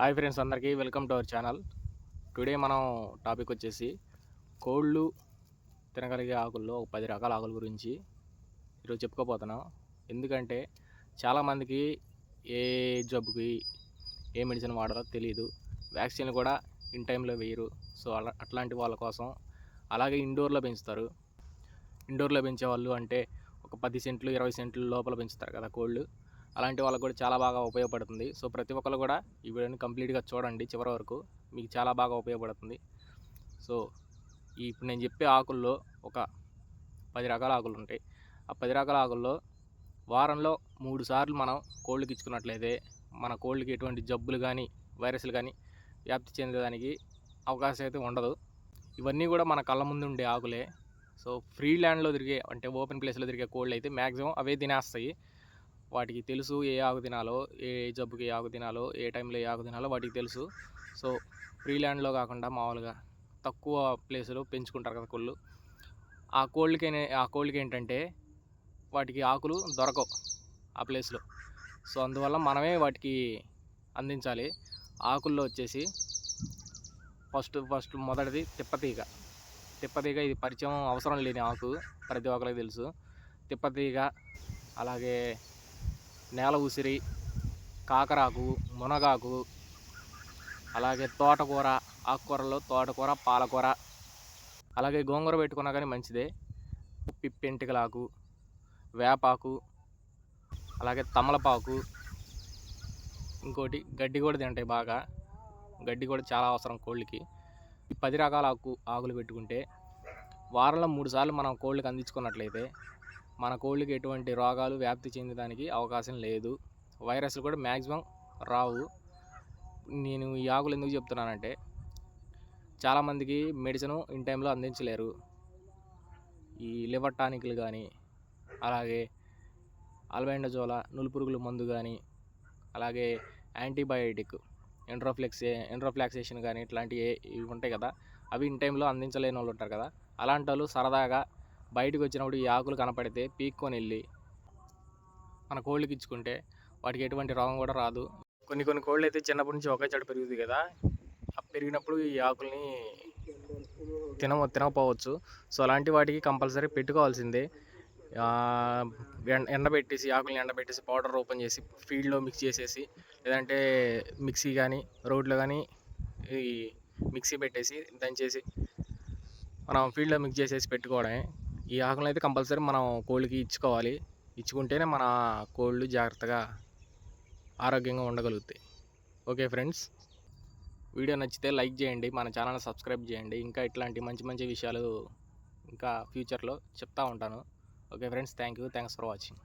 Hi friends అందరికీ welcome to our channel. Today మనం topic వచ్చేసి కోళ్ళు తినగలిగే ఆకుల్లో ఒక పది రకాల ఆకుల గురించి ఈరోజు చెప్పుకోపోతున్నాం ఎందుకంటే చాలామందికి ఏ జబ్బుకి ఏ మెడిసిన్ వాడాలో తెలియదు వ్యాక్సిన్ కూడా ఇన్ టైంలో వేయరు. సో అలా అట్లాంటి వాళ్ళ కోసం అలాగే ఇండోర్లో పెంచుతారు. ఇండోర్లో పెంచే వాళ్ళు అంటే ఒక పది సెంట్లు ఇరవై సెంట్లు లోపల పెంచుతారు కదా కోళ్ళు. అలాంటి వాళ్ళకు కూడా చాలా బాగా ఉపయోగపడుతుంది. సో ప్రతి ఒక్కరు కూడా ఈ వీడియోని కంప్లీట్గా చూడండి చివరి వరకు. మీకు చాలా బాగా ఉపయోగపడుతుంది. సో ఇప్పుడు నేను చెప్పే ఆకుల్లో ఒక పది రకాల ఆకులు ఉంటాయి. ఆ పది రకాల ఆకుల్లో వారంలో మూడు సార్లు మనం కోళ్ళకి ఇచ్చుకున్నట్లయితే మన కోళ్ళకి ఎటువంటి జబ్బులు కానీ వైరస్లు కానీ వ్యాప్తి చెందేదానికి అవకాశం అయితే ఉండదు. ఇవన్నీ కూడా మన కళ్ళ ముందు ఉండే ఆకులే. సో ఫ్రీ ల్యాండ్లో తిరిగే అంటే ఓపెన్ ప్లేస్లో తిరిగే కోళ్ళు అయితే మ్యాక్సిమం అవే తినేస్తాయి. వాటికి తెలుసు ఏ ఆకు తినాలో ఏ జబ్బుకి ఏ ఆకు తినాలో ఏ టైంలో ఏ ఆకు తినాలో వాటికి తెలుసు. సో ఫ్రీ ల్యాండ్లో కాకుండా మామూలుగా తక్కువ ప్లేసులో పెంచుకుంటారు కదా కోళ్ళు. ఆ కోళ్ళకి ఆ కోళ్ళకి ఏంటంటే వాటికి ఆకులు దొరకవు ఆ ప్లేస్లో. సో అందువల్ల మనమే వాటికి అందించాలి. ఆకుల్లో వచ్చేసి ఫస్ట్ ఫస్ట్ మొదటిది తిప్పతీగ. తిప్పతీగ ఇది పరిచయం అవసరం లేని ఆకు ప్రతి ఒక్కరికి తెలుసు. తిప్పతీగ అలాగే నేల ఉసిరి కాకరాకు మునగాకు అలాగే తోటకూర ఆకుకూరలో తోటకూర పాలకూర అలాగే గోంగూర పెట్టుకున్నా కానీ మంచిదే. పిప్పెంటికలాకు వేపాకు అలాగే తమలపాకు ఇంకోటి గడ్డి కూడా తింటాయి బాగా. గడ్డి కూడా చాలా అవసరం కోళ్ళకి. ఈ పది రకాల ఆకు ఆకులు పెట్టుకుంటే వారంలో మూడు సార్లు మనం కోళ్ళకి అందించుకున్నట్లయితే మన కోళ్ళకి ఎటువంటి రోగాలు వ్యాప్తి చెందడానికి అవకాశం లేదు. వైరస్లు కూడా మ్యాక్సిమం రావు. నేను ఈ ఆకులు ఎందుకు చెప్తున్నానంటే చాలామందికి మెడిసిన్ ఇన్ టైంలో అందించలేరు. ఈ లివర్ టానిక్లు కానీ అలాగే అల్బెండజోల నులుపురుగుల మందు కానీ అలాగే యాంటీబయాటిక్ ఎండ్రోఫ్లెక్సే ఎండ్రోఫ్లాక్సేషన్ కానీ ఇట్లాంటివి ఇవి ఉంటాయి కదా అవి ఇన్ టైంలో అందించలేని వాళ్ళు ఉంటారు కదా అలాంటి వాళ్ళు సరదాగా బయటకు వచ్చినప్పుడు ఈ ఆకులు కనపడితే పీక్కొని వెళ్ళి మన కోళ్ళకి ఇచ్చుకుంటే వాటికి ఎటువంటి రోగం కూడా రాదు. కొన్ని కొన్ని కోళ్ళు అయితే చిన్నప్పటి నుంచి ఒకే చెట్టు పెరుగుతుంది కదా. ఆ పెరిగినప్పుడు ఈ ఆకుల్ని తిన తినకపోవచ్చు. సో అలాంటి వాటికి కంపల్సరీ పెట్టుకోవాల్సిందే. ఎండబెట్టేసి ఆకుల్ని ఎండబెట్టేసి పౌడర్ ఓపెన్ చేసి ఫీల్డ్లో మిక్స్ చేసేసి లేదంటే మిక్సీ కానీ రోడ్లో కానీ ఈ మిక్సీ పెట్టేసి దంచేసి మనం ఫీల్డ్లో మిక్స్ చేసేసి పెట్టుకోవడమే. ఈ ఆకులను అయితే కంపల్సరీ మనం కోళ్ళకి ఇచ్చుకోవాలి. ఇచ్చుకుంటేనే మన కోళ్ళు జాగ్రత్తగా ఆరోగ్యంగా ఉండగలుగుతాయి. ఓకే ఫ్రెండ్స్ వీడియో నచ్చితే లైక్ చేయండి మన ఛానల్ సబ్స్క్రైబ్ చేయండి. ఇంకా ఇట్లాంటి మంచి మంచి విషయాలు ఇంకా ఫ్యూచర్లో చెప్తా ఉంటాను. Okay friends thank you thanks for watching.